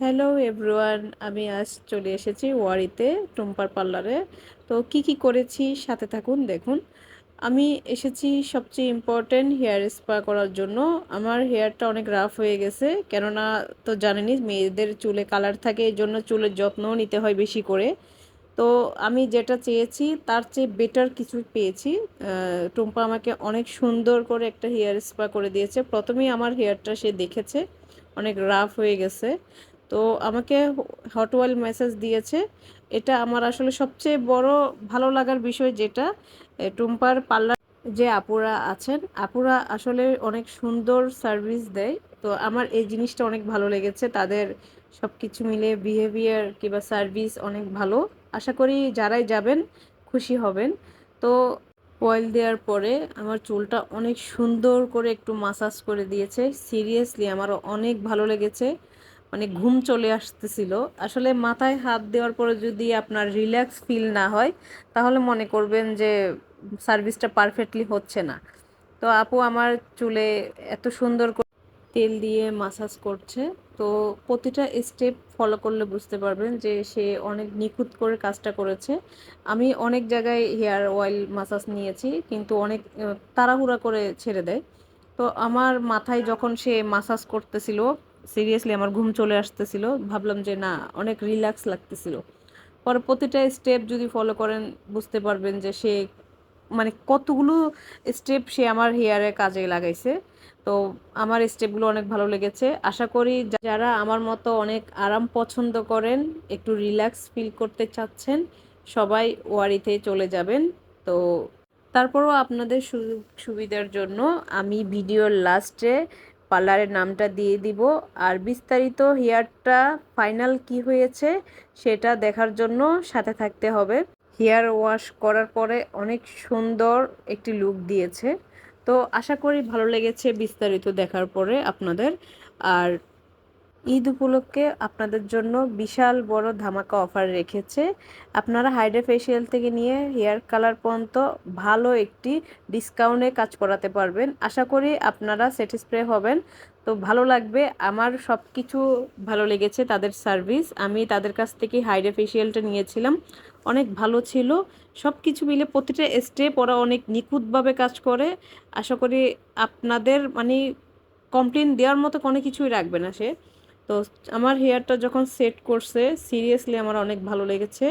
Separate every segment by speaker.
Speaker 1: Hello everyone আমি আজ চলে এসেছি ওয়ারিতে, টুম্পার পার্লারে। তো কি কি করেছি সাথে থাকুন, দেখুন। আমি এসেছি সবচেয়ে ইম্পর্টেন্ট হেয়ার স্পা করার জন্য। আমার হেয়ারটা অনেক রাফ হয়ে গেছে। কেননা, তো জানেনই, মেয়েদের চুলে কালার থাকে, এই জন্য চুলের যত্নও নিতে হয় বেশি করে। তো আমি যেটা চেয়েছি, তার চেয়ে বেটার কিছু পেয়েছি। টুম্পা আমাকে অনেক সুন্দর করে একটা হেয়ার স্পা করে দিয়েছে। প্রথমেই আমার হেয়ারটা সে দেখেছে। অনেক রাফ হয়ে গেছে। তো আমাকে হট ওয়েল মেসেজ দিয়েছে। এটা আমার আসলে সবচেয়ে বড় ভালো লাগার বিষয় যেটা টুম্পার পার্লার যে আপুরা আছেন, আপুরা আসলে অনেক সুন্দর সার্ভিস দেয়। তো আমার এই জিনিসটা অনেক ভালো লেগেছে, তাদের সব কিছু মিলে বিহেভিয়ার কিংবা সার্ভিস অনেক ভালো। আশা করি যারাই যাবেন, খুশি হবেন। তো অয়েল দেওয়ার পরে আমার চুলটা অনেক সুন্দর করে একটু মাসাজ করে দিয়েছে। সিরিয়াসলি আমারও অনেক ভালো লেগেছে। মানে ঘুম চলে আসতেছিল। আসলে মাথায় হাত দেওয়ার পরে যদি আপনার রিল্যাক্স ফিল না হয়, তাহলে মনে করবেন যে সার্ভিসটা পারফেক্টলি হচ্ছে না। তো আপু আমার চুলে এত সুন্দর তেল দিয়ে মাসাজ করছে। তো প্রতিটা স্টেপ ফলো করলে বুঝতে পারবেন যে সে অনেক নিখুঁত করে কাজটা করেছে। আমি অনেক জায়গায় হেয়ার অয়েল মাসাজ নিয়েছি, কিন্তু অনেক তাড়াহুড়া করে ছেড়ে দেয়। তো আমার মাথায় যখন সে মাসাজ করতেছিল সিরিয়াসলি আমার ঘুম চলে আসতেছিল। ভাবলাম যে না, অনেক রিল্যাক্স লাগতেছিল। পরে প্রতিটা স্টেপ যদি ফলো করেন, বুঝতে পারবেন যে সে মানে কতগুলো স্টেপ সে আমার হেয়ারে কাজে লাগাইছে। তো আমার স্টেপগুলো অনেক ভালো লেগেছে। আশা করি যারা আমার মতো অনেক আরাম পছন্দ করেন, একটু রিল্যাক্স ফিল করতে চাচ্ছেন, সবাই ওয়ারিতে চলে যাবেন। তো তারপরও আপনাদের সুযোগ সুবিধার জন্য আমি ভিডিওর লাস্টে পার্লারের নামটা দিয়ে দিব। আর বিস্তারিত হেয়ারটা ফাইনাল কি হয়েছে সেটা দেখার জন্য সাথে থাকতে হবে। হেয়ার ওয়াশ করার পরে অনেক সুন্দর একটি লুক দিয়েছে। তো আশা করি ভালো লেগেছে বিস্তারিত দেখার পরে আপনাদের। আর ঈদ উপলক্ষে আপনাদের জন্য বিশাল বড় ধামাকা অফার রেখেছে। আপনারা হাইড্রা ফেসিয়াল থেকে নিয়ে হেয়ার কালার পর্যন্ত ভালো একটি ডিসকাউন্টে কাজ করাতে পারবেন। আশা করি আপনারা স্যাটিসফাই হবেন। তো ভালো লাগবে। আমার সব কিছু ভালো লেগেছে তাদের সার্ভিস। আমি তাদের কাছ থেকে হাইড্রা ফেসিয়ালটা নিয়েছিলাম। অনেক ভালো ছিল। সব কিছু মিলে প্রতিটা স্টেপ ওরা অনেক নিখুঁতভাবে কাজ করে। আশা করি আপনাদের মানে কমপ্লেন দেওয়ার মতো কোনো কিছুই রাখবে না সে। তো আমার হেয়ারটা যখন সেট করছে সিরিয়াসলি আমার অনেক ভালো লেগেছে।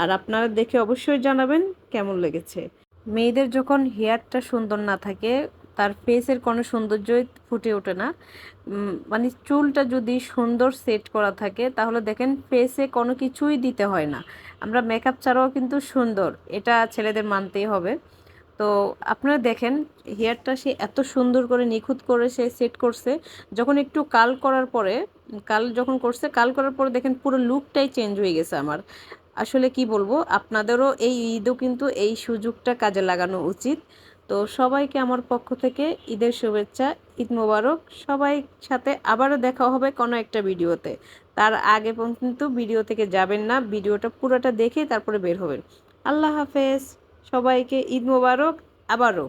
Speaker 1: আর আপনারা দেখে অবশ্যই জানাবেন কেমন লেগেছে। মেয়েদের যখন হেয়ারটা সুন্দর না থাকে, তার ফেসের কোনো সৌন্দর্যই ফুটে ওঠে না। মানে চুলটা যদি সুন্দর সেট করা থাকে, তাহলে দেখেন ফেসে কোনো কিছুই দিতে হয় না। আমরা মেকআপ ছাড়াও কিন্তু সুন্দর, এটা ছেলেদের মানতেই হবে। তো আপনারা দেখেন হেয়ারটা সে এত সুন্দর করে নিখুঁত করে সে সেট করছে। যখন একটু কাল করার পরে কাল যখন করছে কাল করার পরে দেখেন পুরো লুকটাই চেঞ্জ হয়ে গেছে আমার। আসলে কি বলব, আপনাদেরও এই ঈদও কিন্তু এই সুযোগটা কাজে লাগানো উচিত। তো সবাইকে আমার পক্ষ থেকে ঈদের শুভেচ্ছা, ঈদ মোবারক। সবাই সাথে আবারও দেখা হবে কোনো একটা ভিডিওতে। তার আগে কিন্তু ভিডিও থেকে যাবেন না, ভিডিওটা পুরোটা দেখে তারপরে বের হবেন। আল্লাহ হাফেজ। সবাইকে ঈদ মোবারক আবারও।